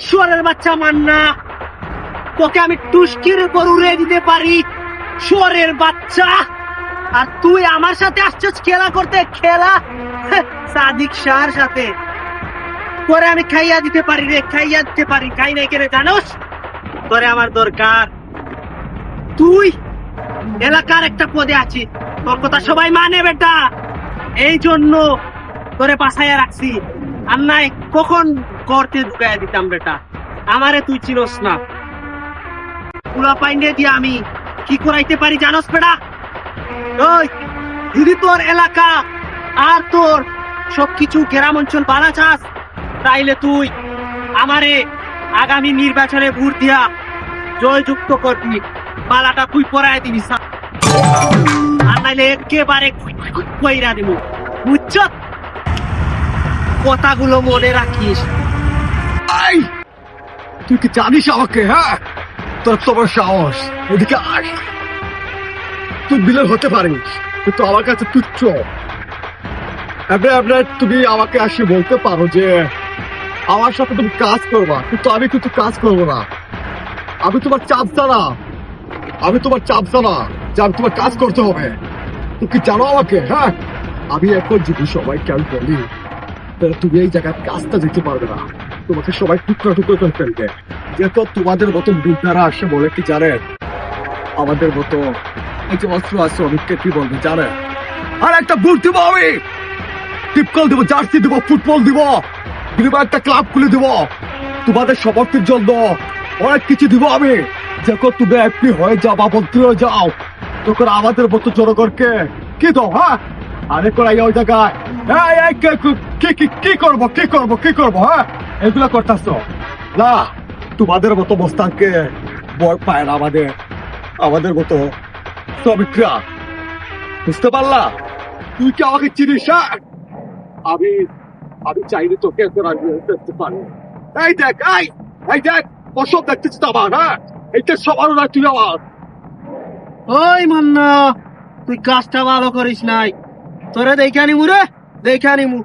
শুয়ারের বাচ্চা মান্না তোকে আমি টুস্কির গরু রে দিতে পারি শুয়ারের বাচ্চা। আর তুই আমার সাথে আসছিস খেলা করতে খেলা? হ্যাঁ, সাদিক শাহর সাথে। তোরে আমি খাইয়া দিতে পারি রে খাইয়া দিতে পারি। খাই নাই কেন জানোস? তোরে আমার দরকার। তুই এলাকার একটা পদে আছিস তোর কথা সবাই মানে বেটা। এই জন্য তোরে বাসায় রাখছি। কখন ঢুকাই দিতাম বেটা? আমারে তুই চিনস না। পাইন্ডে দিয়ে আমি কি করাইতে পারি জানোস বেটা? ওই, যদি তোর এলাকা আর তোর গ্রাম অঞ্চল বানা চাস, তাইলে তুই আমারে আগামী নির্বাচনে ভোট দিয়া জয়যুক্ত করবি। মালাটা তুই পরায় দিবি আর নাইলে একেবারে কইরা দিব। বুঝছ? কথাগুলো মনে রাখিস। আই! তুই কি জানিস আমাকে হ্যাঁ? তোর তোমার সাহস। এদিকে আস তুই বিলের হতে পারিস, কিন্তু আমার কাছে তুচ্ছ। এবার তুমি আমাকে আসি বলতে পারো যে, আমার সাথে তুমি কাজ করবা, কিন্তু আমি কিন্তু কাজ করব না। আমি তোমার চাপ জানা আমি তোমার চাপ জানা যে আমি তোমার কাজ করতে হবে। তুমি কি জানো আমাকে হ্যাঁ? আমি এখন যদি সবাইকে আমি বলি তুমি এই জায়গায় কাজটা যেতে পারবে না। তোমাকে সবাই টুকরো টুকরো করে ফেলবে। যেহেতু তোমাদের মতো বৃদ্ধারা আসে বলে কি জানেন? আমাদের মতো এই যে অস্ত্র আছে, অনেককে কি বলবে জানেন? আর একটা বুট দিব আমি! টিপকল দিব, জার্সি দিব, ফুটবল দিব বিনিময়ে একটা ক্লাব খুলে দিব। তোমাদের সমর্থের জন্য অনেক কিছু দিব আমি। যখন তুমি এমপি হয়ে যাও বা মন্ত্রী হয়ে যাও। তখন আমাদের মতো জনগণকে কি দাও হ্যাঁ? আরে করাই ওই জায়গায়। কে- কে- করব, কি করব কি করব হ্যাঁ? এগুলো করতেছ? না, তোমাদের মতো মোস্তানকে বয় পায় না আমাদের। আমাদের মতো শ্রমিকরা বুঝতে পারলা? তুই কি আমাকে চিনিস হ্যাঁ? আমি আমি চাইলে তোকে দেখতে পারি। এই দেখ, এই এই দেখ অসব দেখতেছিস আমার হ্যাঁ? এইটা সবার না, তুই আমার। ওই মান্না, তুই কাজটা ভালো করিস নাই। তোরে দেখানি মুরে দেখানি মু